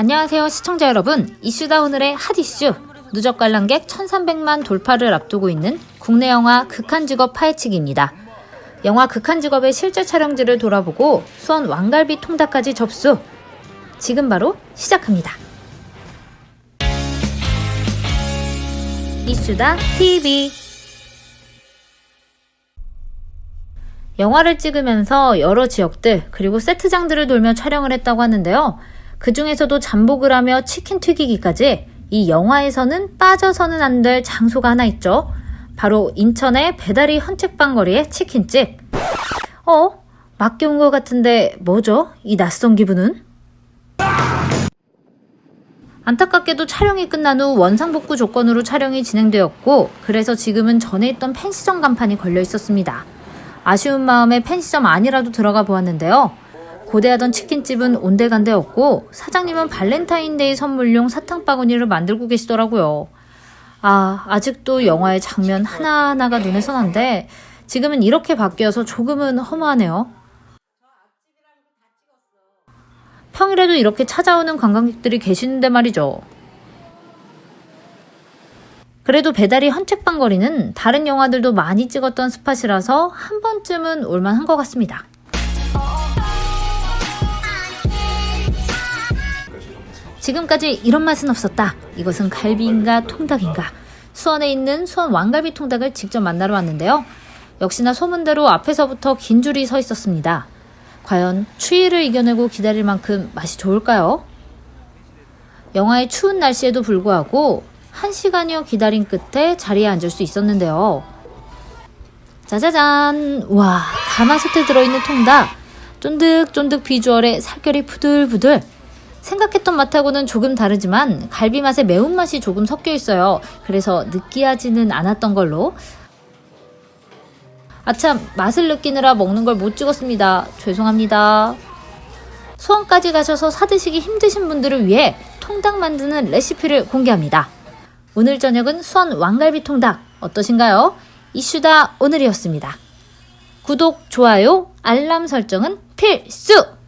안녕하세요 시청자 여러분 이슈다 오늘의 핫 이슈 누적 관람객 1300만 돌파를 앞두고 있는 국내 영화 극한 직업 파헤치기입니다. 영화 극한 직업의 실제 촬영지를 돌아보고 수원 왕갈비 통닭까지 접수 지금 바로 시작합니다. 이슈다 TV 영화를 찍으면서 여러 지역들 그리고 세트장들을 돌며 촬영을 했다고 하는데요. 그 중에서도 잠복을 하며 치킨 튀기기까지 이 영화에서는 빠져서는 안 될 장소가 하나 있죠. 바로 인천의 배다리 헌책방 거리의 치킨집. 어? 맡겨온 것 같은데 뭐죠? 이 낯선 기분은? 안타깝게도 촬영이 끝난 후 원상복구 조건으로 촬영이 진행되었고 그래서 지금은 전에 있던 펜시점 간판이 걸려 있었습니다. 아쉬운 마음에 펜시점 안이라도 들어가 보았는데요. 고대하던 치킨집은 온데간데 없고 사장님은 발렌타인데이 선물용 사탕 바구니를 만들고 계시더라고요. 아, 아직도 영화의 장면 하나하나가 눈에 선한데 지금은 이렇게 바뀌어서 조금은 허무하네요. 평일에도 이렇게 찾아오는 관광객들이 계시는데 말이죠. 그래도 배달이 헌책방 거리는 다른 영화들도 많이 찍었던 스팟이라서 한 번쯤은 올만한 것 같습니다. 지금까지 이런 맛은 없었다. 이것은 갈비인가 통닭인가. 수원에 있는 수원 왕갈비 통닭을 직접 만나러 왔는데요. 역시나 소문대로 앞에서부터 긴 줄이 서 있었습니다. 과연 추위를 이겨내고 기다릴 만큼 맛이 좋을까요? 영화의 추운 날씨에도 불구하고 한 시간여 기다린 끝에 자리에 앉을 수 있었는데요. 짜자잔! 와, 가마솥에 들어있는 통닭. 쫀득쫀득 비주얼에 살결이 부들부들. 생각했던 맛하고는 조금 다르지만 갈비 맛에 매운맛이 조금 섞여 있어요. 그래서 느끼하지는 않았던 걸로. 아참, 맛을 느끼느라 먹는 걸 못 찍었습니다. 죄송합니다. 수원까지 가셔서 사드시기 힘드신 분들을 위해 통닭 만드는 레시피를 공개합니다. 오늘 저녁은 수원 왕갈비 통닭 어떠신가요? 이슈다 오늘이었습니다. 구독, 좋아요, 알람 설정은 필수!